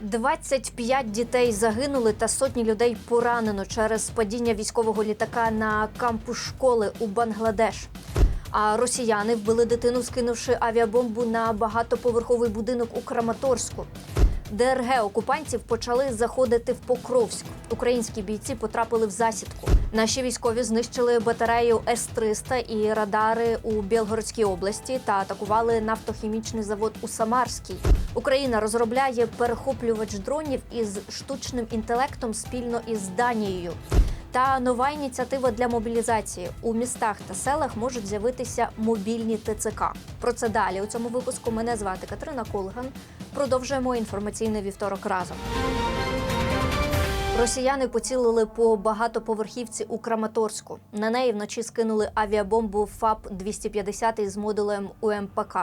25 дітей загинули та сотні людей поранено через падіння військового літака на кампус школи у Бангладеш. А росіяни вбили дитину, скинувши авіабомбу на багатоповерховий будинок у Краматорську. ДРГ окупантів почали заходити в Покровськ. Українські бійці потрапили в засідку. Наші військові знищили батарею С-300 і радари у Білгородській області та атакували нафтохімічний завод у Самарській. Україна розробляє перехоплювач дронів із штучним інтелектом спільно із Данією. Та нова ініціатива для мобілізації у містах та селах можуть з'явитися мобільні ТЦК. Про це далі у цьому випуску. Мене звати Катерина Колган. Продовжуємо інформаційний вівторок разом. Росіяни поцілили по багатоповерхівці у Краматорську. На неї вночі скинули авіабомбу ФАП 250 з модулем УМПК.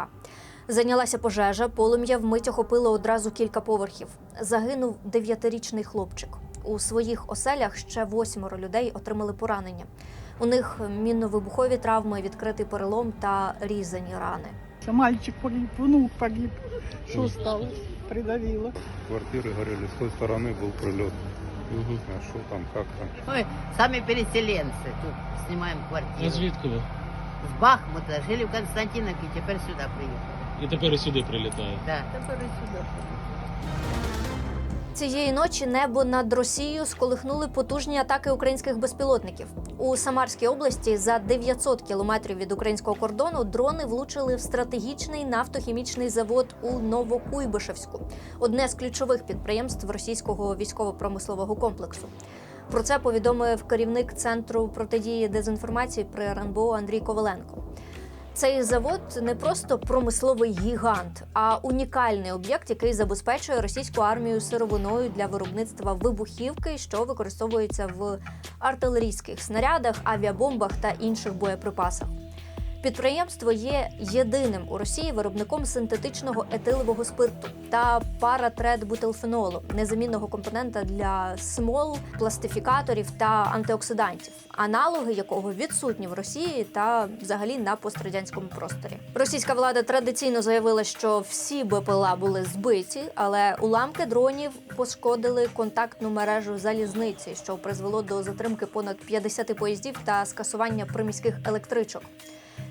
Зайнялася пожежа, полум'я вмить охопило одразу кілька поверхів. Загинув дев'ятирічний хлопчик. У своїх оселях ще восьмеро людей отримали поранення. У них мінно-вибухові травми, відкритий перелом та різані рани. Це Мальчик погиб, внук погиб. Что стало? Придавило. Квартиры горели, с той стороны был прилет. А что там, как там? Ой, сами переселенцы. Тут снимаем А квартиру. звідки ви? С Бахмута жили в Константиновке, теперь сюда приехали. І тепер і сюди прилітає. Да, теперь сюда. Цієї ночі небо над Росією сколихнули потужні атаки українських безпілотників. У Самарській області за 900 кілометрів від українського кордону дрони влучили в стратегічний нафтохімічний завод у Новокуйбишевську, одне з ключових підприємств російського військово-промислового комплексу. Про це повідомив керівник центру протидії дезінформації при РНБО Андрій Коваленко. Цей завод не просто промисловий гігант, а унікальний об'єкт, який забезпечує російську армію сировиною для виробництва вибухівки, що використовується в артилерійських снарядах, авіабомбах та інших боєприпасах. Підприємство є єдиним у Росії виробником синтетичного етилового спирту та паратредбутилфенолу, незамінного компонента для смол, пластифікаторів та антиоксидантів, аналоги якого відсутні в Росії та взагалі на пострадянському просторі. Російська влада традиційно заявила, що всі БПЛА були збиті, але уламки дронів пошкодили контактну мережу залізниці, що призвело до затримки понад 50 поїздів та скасування приміських електричок.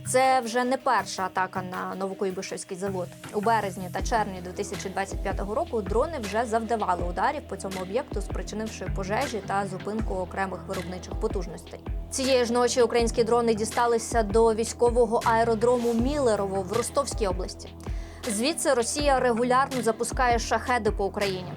Це вже не перша атака на Новокуйбишевський завод. У березні та червні 2025 року дрони вже завдавали ударів по цьому об'єкту, спричинивши пожежі та зупинку окремих виробничих потужностей. Цієї ж ночі українські дрони дісталися до військового аеродрому Мілерово в Ростовській області. Звідси Росія регулярно запускає шахеди по Україні.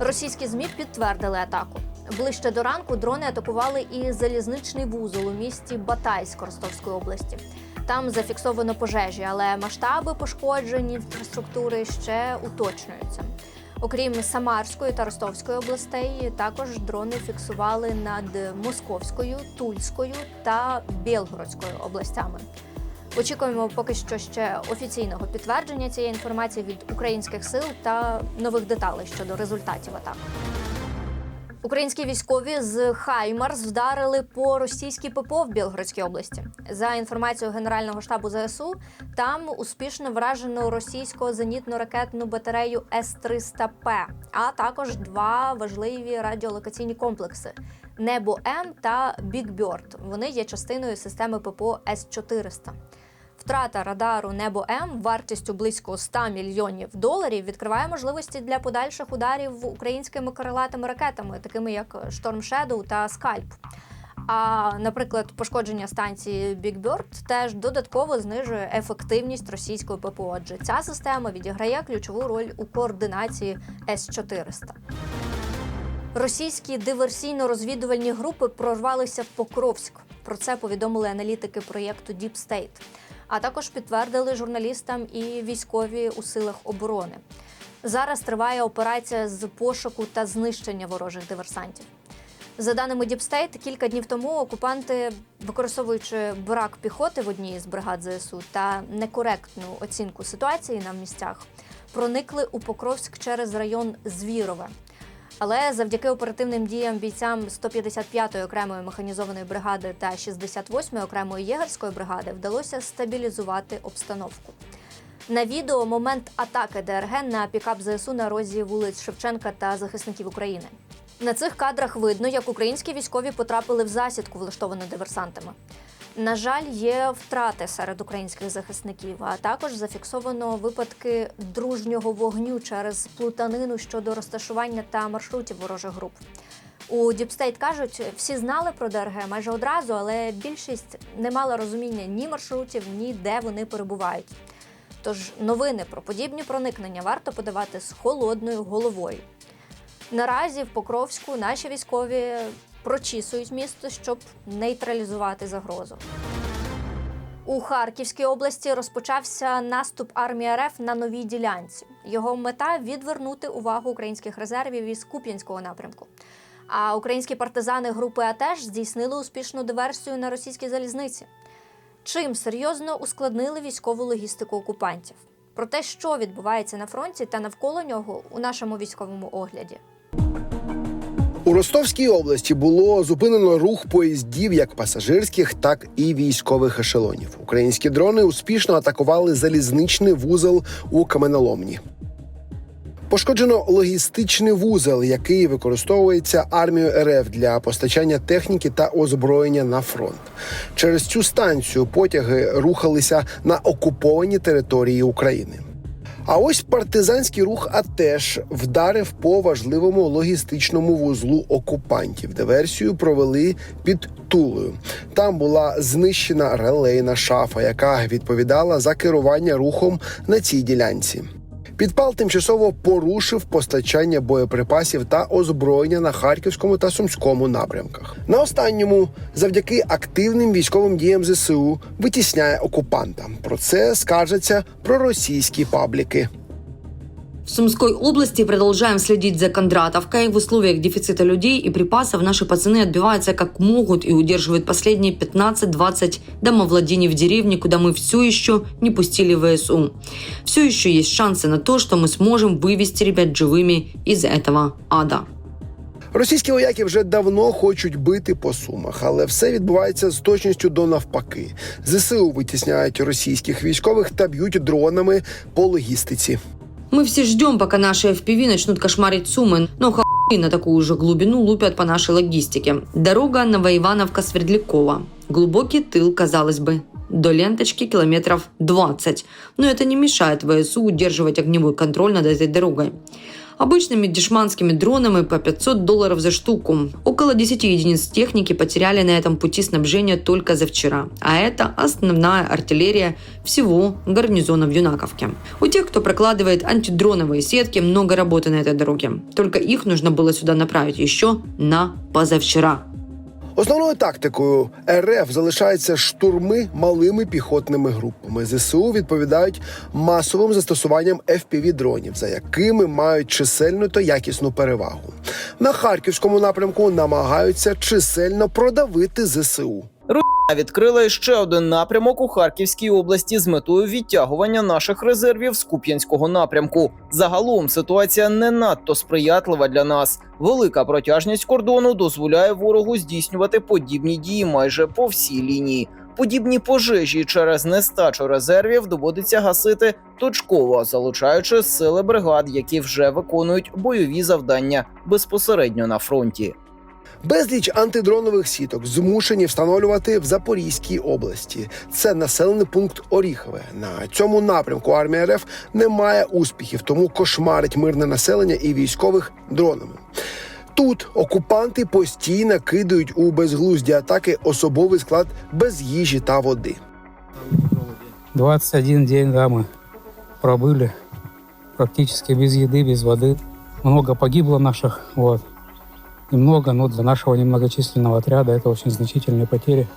Російські змі підтвердили атаку. Ближче до ранку дрони атакували і залізничний вузол у місті Батайськ Ростовської області. Там зафіксовано пожежі, але масштаби пошкоджень інфраструктури ще уточнюються. Окрім Самарської та Ростовської областей, також дрони фіксували над Московською, Тульською та Білгородською областями. Очікуємо поки що ще офіційного підтвердження цієї інформації від українських сил та нових деталей щодо результатів атак. Українські військові з Хаймарс вдарили по російській ППО в Білгородській області. За інформацією Генерального штабу ЗСУ, там успішно вражено російську зенітно-ракетну батарею С-300П, а також два важливі радіолокаційні комплекси Небо М та Бікбьорд. Вони є частиною системи ППО С-400. Втрата радару Небо М вартістю близько 100 мільйонів доларів відкриває можливості для подальших ударів українськими крилатими ракетами, такими як Шторм Shadow та Скальп. А, наприклад, пошкодження станції Big Bird теж додатково знижує ефективність російської ППО, адже ця система відіграє ключову роль у координації С-400. Російські диверсійно-розвідувальні групи прорвалися в Покровськ. Про це повідомили аналітики проєкту Deep State. А також підтвердили журналістам і військові у силах оборони. Зараз триває операція з пошуку та знищення ворожих диверсантів. За даними State, кілька днів тому окупанти, використовуючи брак піхоти в одній з бригад ЗСУ та некоректну оцінку ситуації на місцях, проникли у Покровськ через район Звірове. Але завдяки оперативним діям бійцям 155-ї окремої механізованої бригади та 68-ї окремої єгерської бригади вдалося стабілізувати обстановку. На відео момент атаки ДРГ на пікап ЗСУ на розі вулиць Шевченка та захисників України. На цих кадрах видно, як українські військові потрапили в засідку, влаштовану диверсантами. На жаль, є втрати серед українських захисників, а також зафіксовано випадки дружнього вогню через плутанину щодо розташування та маршрутів ворожих груп. У Діпстейт кажуть, всі знали про ДРГ майже одразу, але більшість не мала розуміння ні маршрутів, ні де вони перебувають. Тож новини про подібні проникнення варто подавати з холодною головою. Наразі в Покровську наші військові прочісують місто, щоб нейтралізувати загрозу. У Харківській області розпочався наступ армії РФ на новій ділянці. Його мета відвернути увагу українських резервів із Куп'янського напрямку. А українські партизани групи АТЕШ здійснили успішну диверсію на російській залізниці. Чим серйозно ускладнили військову логістику окупантів? Про те, що відбувається на фронті та навколо нього у нашому військовому огляді. У Ростовській області було зупинено рух поїздів як пасажирських, так і військових ешелонів. Українські дрони успішно атакували залізничний вузол у каменоломні. Пошкоджено логістичний вузол, який використовується армією РФ для постачання техніки та озброєння на фронт. Через цю станцію потяги рухалися на окуповані території України. А ось партизанський рух АТЕШ вдарив по важливому логістичному вузлу окупантів. Диверсію провели під Тулою. Там була знищена релейна шафа, яка відповідала за керування рухом на цій ділянці. Підпал тимчасово порушив постачання боєприпасів та озброєння на харківському та сумському напрямках. На останньому, завдяки активним військовим діям ЗСУ, витісняє окупанта. Про це скаржаться проросійські пабліки. В Сумской области продолжаем следить за Кондратовкой. В условиях дефицита людей и припасов наши пацаны отбиваются как могут и удерживают последние 15-20 домовладений в деревне, куда мы все еще не пустили ВСУ. Все еще есть шансы на то, что мы сможем вывести ребят живыми из этого ада. Російські вояки вже давно хочуть бити по сумах, але все відбувається з точністю до навпаки. ЗСУ витісняють російських військових та б'ють дронами по логістиці. Мы все ждем, пока наши FPV начнут кошмарить Сумы, но хуй на такую же глубину лупят по нашей логистике. Дорога Новоивановка-Свердлякова. Глубокий тыл, казалось бы. До ленточки километров 20. Но это не мешает ВСУ удерживать огневой контроль над этой дорогой. Обычными дешманскими дронами по 500 долларов за штуку. Около 10 единиц техники потеряли на этом пути снабжения только за вчера. А это основная артиллерия всего гарнизона в Юнаковке. У тех, кто прокладывает антидроновые сетки, много работы на этой дороге. Только их нужно было сюда направить еще на позавчера. Основною тактикою РФ залишаються штурми малими піхотними групами. ЗСУ відповідають масовим застосуванням fpv дронів, за якими мають чисельну та якісну перевагу. На харківському напрямку намагаються чисельно продавити ЗСУ. Відкрила ще один напрямок у Харківській області з метою відтягування наших резервів з Куп'янського напрямку. Загалом ситуація не надто сприятлива для нас. Велика протяжність кордону дозволяє ворогу здійснювати подібні дії майже по всій лінії. Подібні пожежі через нестачу резервів доводиться гасити точково, залучаючи сили бригад, які вже виконують бойові завдання безпосередньо на фронті. Безліч антидронових сіток змушені встановлювати в Запорізькій області. Це населений пункт Оріхове. На цьому напрямку армія РФ не має успіхів, тому кошмарить мирне населення і військових дронами. Тут окупанти постійно кидають у безглузді атаки особовий склад без їжі та води. 21 день, да, мы пробыли практически без еды, без воды. Много погибло наших, вот. Немного, но для нашего немногочисленного отряда это очень значительные потери.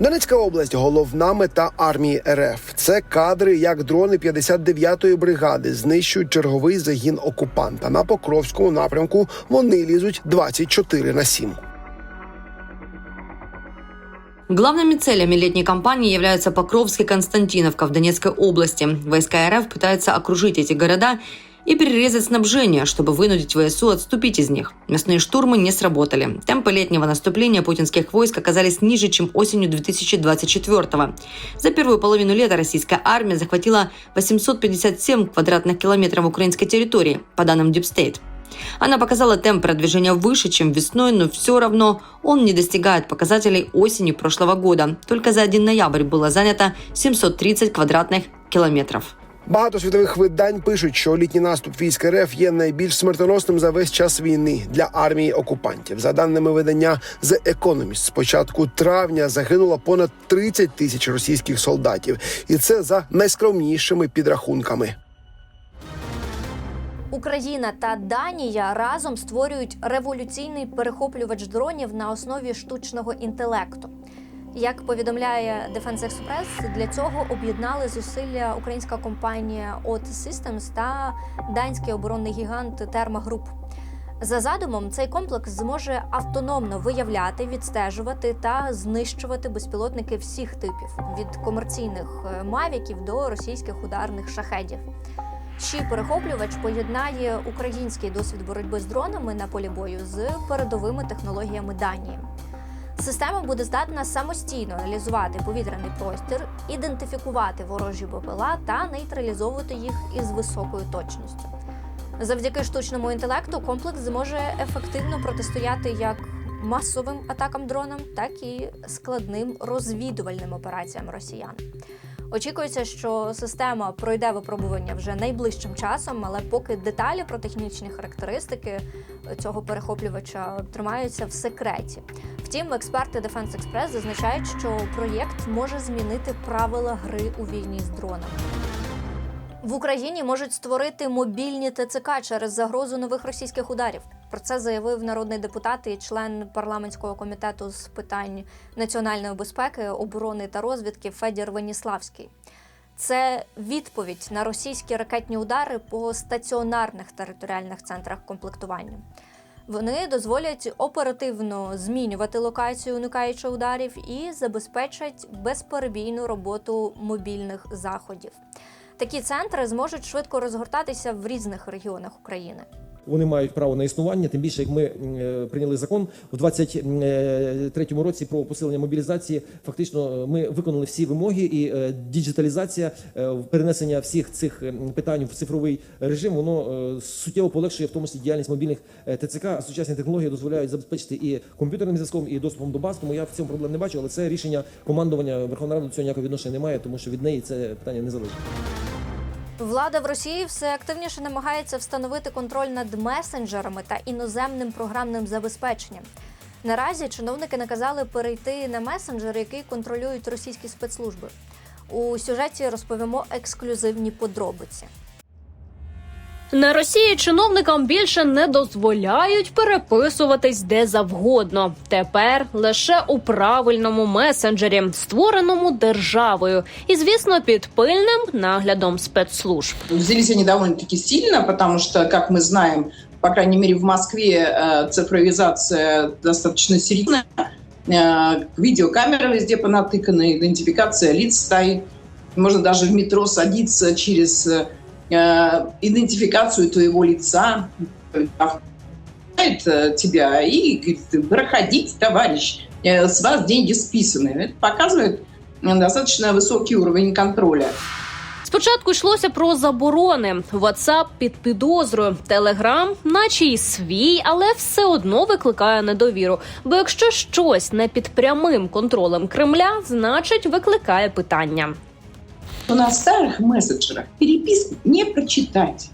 Донецька область головна мета армії РФ. Це кадри, як дрони 59-ї бригади знищують черговий загін окупанта. На Покровському напрямку вони лізуть 24 на 7. Главными целями летней кампании являются Покровск и Константиновка в Донецкой области. Войска РФ пытаются окружить эти города и перерезать снабжение, чтобы вынудить ВСУ отступить из них. Мясные штурмы не сработали. Темпы летнего наступления путинских войск оказались ниже, чем осенью 2024 -го. За первую половину лета российская армия захватила 857 квадратных километров украинской территории, по данным State. Она показала темп продвижения выше, чем весной, но все равно он не достигает показателей осени прошлого года. Только за 1 ноябрь было занято 730 квадратных километров. Багато світових видань пишуть, що літній наступ військ РФ є найбільш смертоносним за весь час війни для армії окупантів. За даними видання The Economist, з початку травня загинуло понад 30 тисяч російських солдатів, і це за найскромнішими підрахунками. Україна та Данія разом створюють революційний перехоплювач дронів на основі штучного інтелекту. Як повідомляє Defense Express, для цього об'єднали зусилля українська компанія OT Systems та данський оборонний гігант Therma Group. За задумом, цей комплекс зможе автономно виявляти, відстежувати та знищувати безпілотники всіх типів від комерційних е, мавіків до російських ударних шахедів. Чий перехоплювач поєднає український досвід боротьби з дронами на полі бою з передовими технологіями Данії. Система буде здатна самостійно аналізувати повітряний простір, ідентифікувати ворожі БПЛА та нейтралізовувати їх із високою точністю. Завдяки штучному інтелекту комплекс зможе ефективно протистояти як масовим атакам дронам, так і складним розвідувальним операціям росіян. Очікується, що система пройде випробування вже найближчим часом, але поки деталі про технічні характеристики цього перехоплювача тримаються в секреті. Втім, експерти Defense Express зазначають, що проєкт може змінити правила гри у війні з дронами. В Україні можуть створити мобільні ТЦК через загрозу нових російських ударів. Про це заявив народний депутат і член парламентського комітету з питань національної безпеки, оборони та розвідки Федір Веніславський. Це відповідь на російські ракетні удари по стаціонарних територіальних центрах комплектування. Вони дозволять оперативно змінювати локацію, уникаючи ударів, і забезпечать безперебійну роботу мобільних заходів. Такі центри зможуть швидко розгортатися в різних регіонах України. Вони мають право на існування. Тим більше, як ми е, прийняли закон у 23-му році про посилення мобілізації. Фактично, ми виконали всі вимоги, і е, діджиталізація, е, перенесення всіх цих е, питань в цифровий режим, воно е, суттєво полегшує в тому числі діяльність мобільних е, ТЦК. Сучасні технології дозволяють забезпечити і комп'ютерним зв'язком, і доступом до баз. Тому я в цьому проблем не бачу, але це рішення командування Верховної Ради до цього ніякого відношення немає, тому що від неї це питання не залежить. Влада в Росії все активніше намагається встановити контроль над месенджерами та іноземним програмним забезпеченням. Наразі чиновники наказали перейти на месенджер, який контролюють російські спецслужби. У сюжеті розповімо ексклюзивні подробиці. На Росії чиновникам більше не дозволяють переписуватись де завгодно. Тепер лише у правильному месенджері, створеному державою, і звісно, під пильним наглядом спецслужб. Взялись они довольно-таки сильно, потому что, как мы знаем, по крайней мере в Москве э, цифровизация достаточно серьезная. Э, видеокамеры везде понатыканы, идентификация лиц стоит. Можно даже в метро садиться через э, идентификацию твоего лица, э, тебя и говорит, проходите, товарищ, э, с вас деньги списаны. Это показывает э, достаточно высокий уровень контроля. Спочатку йшлося про заборони. WhatsApp під підозрою, Telegram наче й свій, але все одно викликає недовіру. Бо якщо щось не під прямим контролем Кремля, значить викликає питання. Что на старых мессенджерах переписку не прочитать.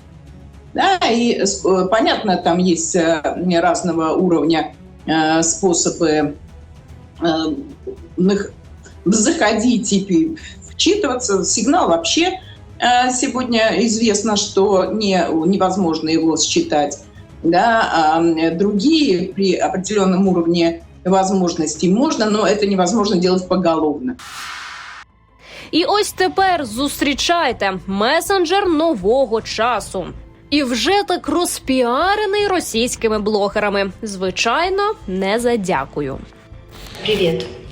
Да, и э, понятно, там есть э, разного уровня э, способы заходить и вчитываться. Сигнал вообще сегодня известно, что не, невозможно его считать. Да, а другие при определенном уровне возможностей можно, но это невозможно делать поголовно. І ось тепер зустрічайте месенджер нового часу. І вже так розпіарений російськими блогерами. Звичайно, не за дякую.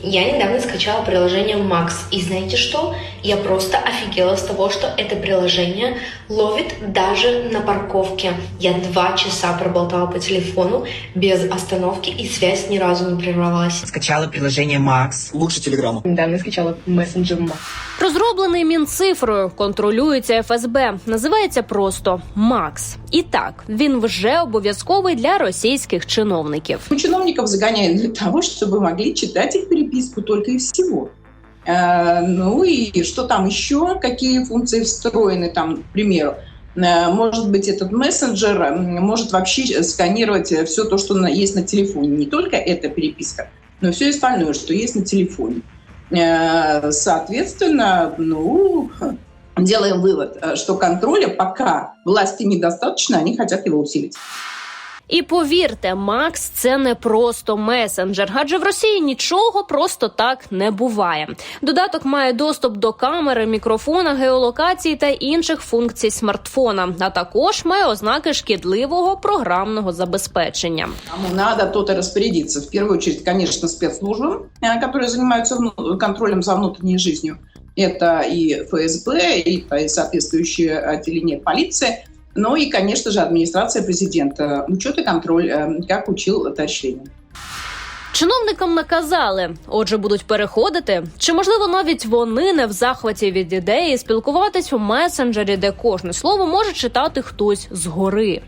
Я недавно скачала приложение Max, и знаете что? Я просто офигела с того, что это приложение ловит даже на парковке. Я два часа проболтала по телефону без остановки, и связь ни разу не прервалась. Скачала приложение Max. Лучше Телеграма. Недавно скачала мессенджер Max. Розроблений мінцифрою, контролюється ФСБ. Називається просто Макс. І так він вже обов'язковий для російських чиновників. У чиновников загоняют для того, чтобы могли читать их переписку только и всего. Э, Ну и что там еще, какие функции встроены там, к примеру. Э, Может быть, этот мессенджер может вообще сканировать все то, что есть на телефоне. Не только эта переписка, но все остальное, что есть на телефоне. Э, Соответственно, ну, делаем вывод, э, что контроля пока власти недостаточно, они хотят его усилить. І повірте, Макс це не просто месенджер, адже в Росії нічого просто так не буває. Додаток має доступ до камери, мікрофона, геолокації та інших функцій смартфона, а також має ознаки шкідливого програмного забезпечення. Кому надо, тот и распорядиться. В первую очередь, конечно, спецслужбам, э, которые занимаются вну- контролем за внутренней жизнью. Это и ФСБ, и э, соответствующие отделения полиции, ну и, конечно же, администрация президента. Учет и контроль, э, как учил товарищ Ленин. Чиновникам наказали, отже, будуть переходити. Чи можливо навіть вони не в захваті від ідеї спілкуватись у месенджері, де кожне слово може читати хтось згори.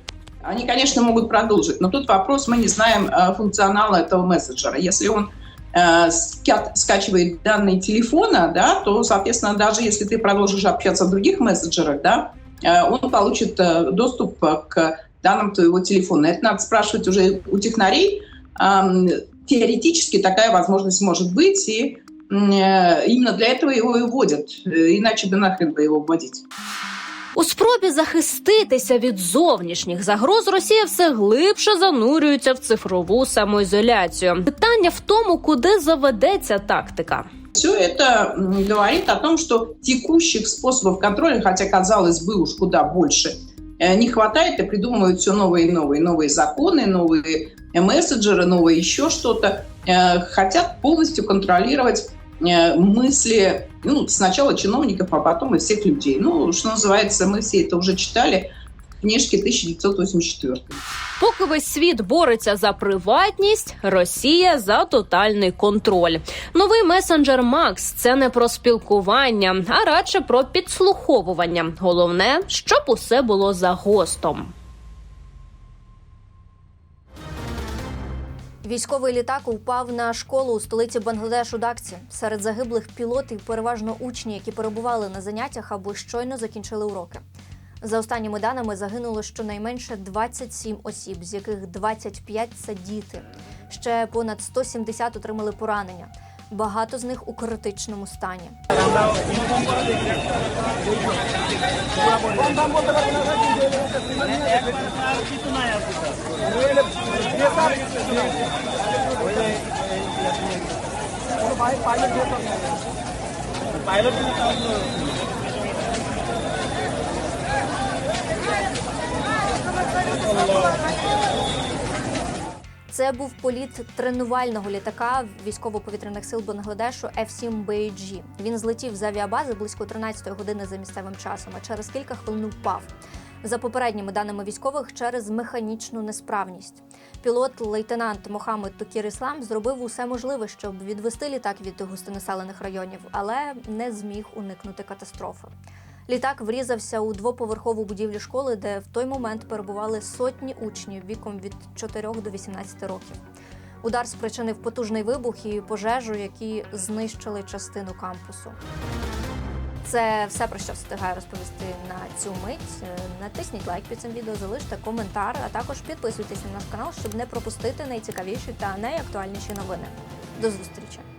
Они, конечно, могут продолжить, но тут вопрос, мы не знаем э, функционала этого мессенджера. Если он э, ска- скачивает данные телефона, да, то, соответственно, даже если ты продолжишь общаться в других мессенджерах, да, э, он получит э, доступ э, к данным твоего телефона. Это надо спрашивать уже у технарей. Ам, Теоретически такая возможность может быть, и м, э, именно для этого его и вводят. Э, Иначе бы нахрен бы его вводить. У спробі захиститися від зовнішніх загроз Росія все глибше занурюється в цифрову самоізоляцію. Питання в тому, куди заведеться тактика. Все это говорит о том, что текущих способов контроля, хотя казалось бы уж куда больше, э, не хватает и придумывают все новые и новые, новые законы, новые э, мессенджеры, новые еще что-то. Э, Хотят полностью контролировать мысли ну, сначала чиновников, а потом и всех людей. Ну, что называется, мы все это уже читали в книжке 1984. Поки весь світ бореться за приватність, Росія за тотальний контроль. Новий месенджер Макс це не про спілкування, а радше про підслуховування. Головне, щоб усе було за гостом. Військовий літак упав на школу у столиці Бангладешу Дакці. Серед загиблих пілотів переважно учні, які перебували на заняттях або щойно закінчили уроки. За останніми даними загинуло щонайменше 27 осіб, з яких 25 – це діти. Ще понад 170 отримали поранення. Багато з них у критичному стані. Це був політ тренувального літака військово-повітряних сил Бангладешу F-7 BG. Він злетів з авіабази близько 13-ї години за місцевим часом, а через кілька хвилин впав. За попередніми даними військових, через механічну несправність. Пілот лейтенант Мохамед Тукір Іслам зробив усе можливе, щоб відвести літак від густонаселених районів, але не зміг уникнути катастрофи. Літак врізався у двоповерхову будівлю школи, де в той момент перебували сотні учнів віком від 4 до 18 років. Удар спричинив потужний вибух і пожежу, які знищили частину кампусу. Це все про що встигаю розповісти на цю мить. Е, Натисніть лайк під цим відео, залиште коментар, а також підписуйтесь на наш канал, щоб не пропустити найцікавіші та найактуальніші новини. До зустрічі!